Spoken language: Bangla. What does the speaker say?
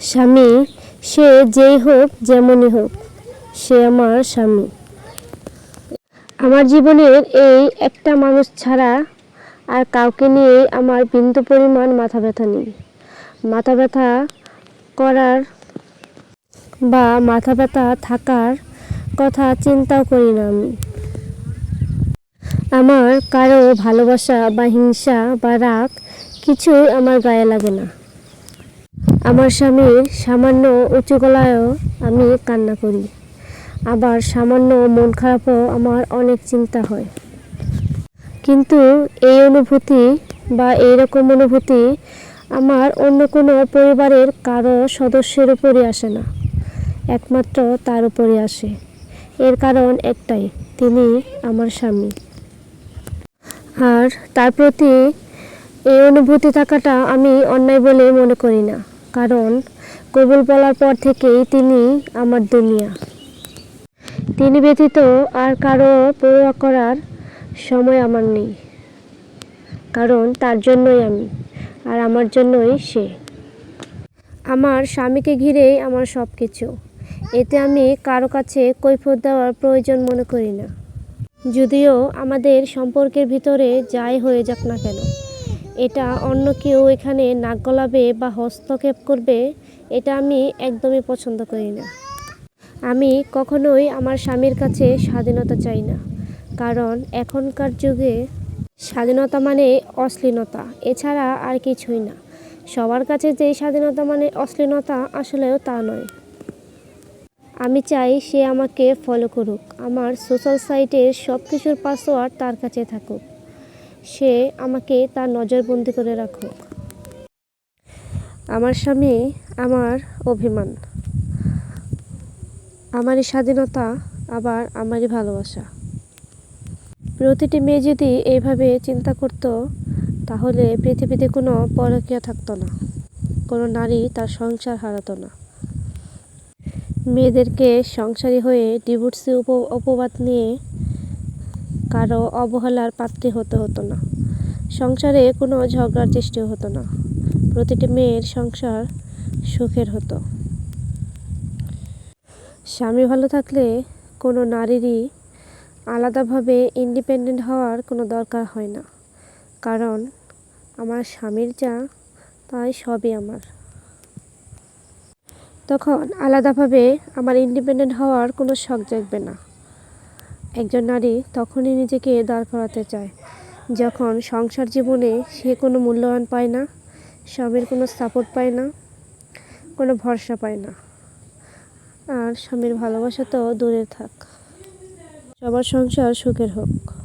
স্বামী, সে যেই হোক, যেমনই হোক, সে আমার স্বামী। আমার জীবনের এই একটা মানুষ ছাড়া আর কাউকে নিয়ে আমার বিন্দু পরিমাণ মাথা ব্যথা নেই। মাথা ব্যথা করার বা মাথা ব্যথা থাকার কথা চিন্তাও করি না আমি। আমার কারও ভালোবাসা বা হিংসা বা রাগ কিছুই আমার গায়ে লাগে না। আমার স্বামীর সামান্য উঁচু গলায়ও আমি কান্না করি। আবার সামান্য মন খারাপও আমার অনেক চিন্তা হয়। কিন্তু এই অনুভূতি বা এইরকম অনুভূতি আমার অন্য কোনো পরিবারের কারও সদস্যের উপরই আসে না। একমাত্র তার উপরই আসে। এর কারণ একটাই, তিনি আমার স্বামী। আর তার প্রতি এই অনুভূতি থাকাটা আমি অন্যায় বলে মনে করি না। কারণ কবুল বলার পর থেকেই তিনি আমার দুনিয়া। তিনি ব্যতীত আর কারও পরোয়া করার সময় আমার নেই। কারণ তার জন্যই আমি, আর আমার জন্যই সে। আমার স্বামীকে ঘিরেই আমার সব কিছু এতে আমি কারও কাছে কৈফত দেওয়ার প্রয়োজন মনে করি না। যদিও আমাদের সম্পর্কের ভিতরে যাই হয়ে যাক না কেন এটা অন্য কেউ এখানে নাক গলাবে বা হস্তক্ষেপ করবে, এটা আমি একদমই পছন্দ করি না। আমি কখনোই আমার স্বামীর কাছে স্বাধীনতা চাই না, কারণ এখনকার যুগে স্বাধীনতা মানে অশ্লীলতা, এছাড়া আর কিছুই না। সবার কাছে যে স্বাধীনতা মানে অশ্লীলতা, আসলেও তা নয়। আমি চাই সে আমাকে ফলো করুক, আমার সোশ্যাল সাইটের সব কিছুর পাসওয়ার্ড তার কাছে থাকুক। সে আমাকে তার নজরবন্দি করে রাখুক। আমার স্বামী আমার অভিমান। আমারই স্বাধীনতা, আবার আমারই ভালোবাসা। প্রতিটি মেয়ে যদি এইভাবে চিন্তা করত, তাহলে পৃথিবীতে কোনো পরকীয়া থাকতো না। কোনো নারী তার সংসার হারাতো না। মেয়েদেরকে সংসারী হয়ে ডিভোর্সি উপ, অপবাদ নিয়ে কারও অবহেলার পাত্রী হতে হতো না। সংসারে কোনো ঝগড়ার সৃষ্টিও হতো না। প্রতিটি মেয়ের সংসার সুখের হতো। স্বামী ভালো থাকলে কোনো নারীরই আলাদাভাবে ইন্ডিপেন্ডেন্ট হওয়ার কোনো দরকার হয় না। কারণ আমার স্বামীর যা, তাই সবই আমার। তখন আলাদাভাবে আমার ইন্ডিপেন্ডেন্ট হওয়ার কোনো শখ জাগবে না। একজন নারী তখনই নিজেকে দাঁড় করাতে চায়। যখন সংসার জীবনে সে কোনো মূল্যবান পায় না, স্বামীর কোনো সাপোর্ট পায় না, কোনো ভরসা পায় না। আর স্বামীর ভালোবাসা তো দূরে থাক। সবার সংসার সুখের হোক।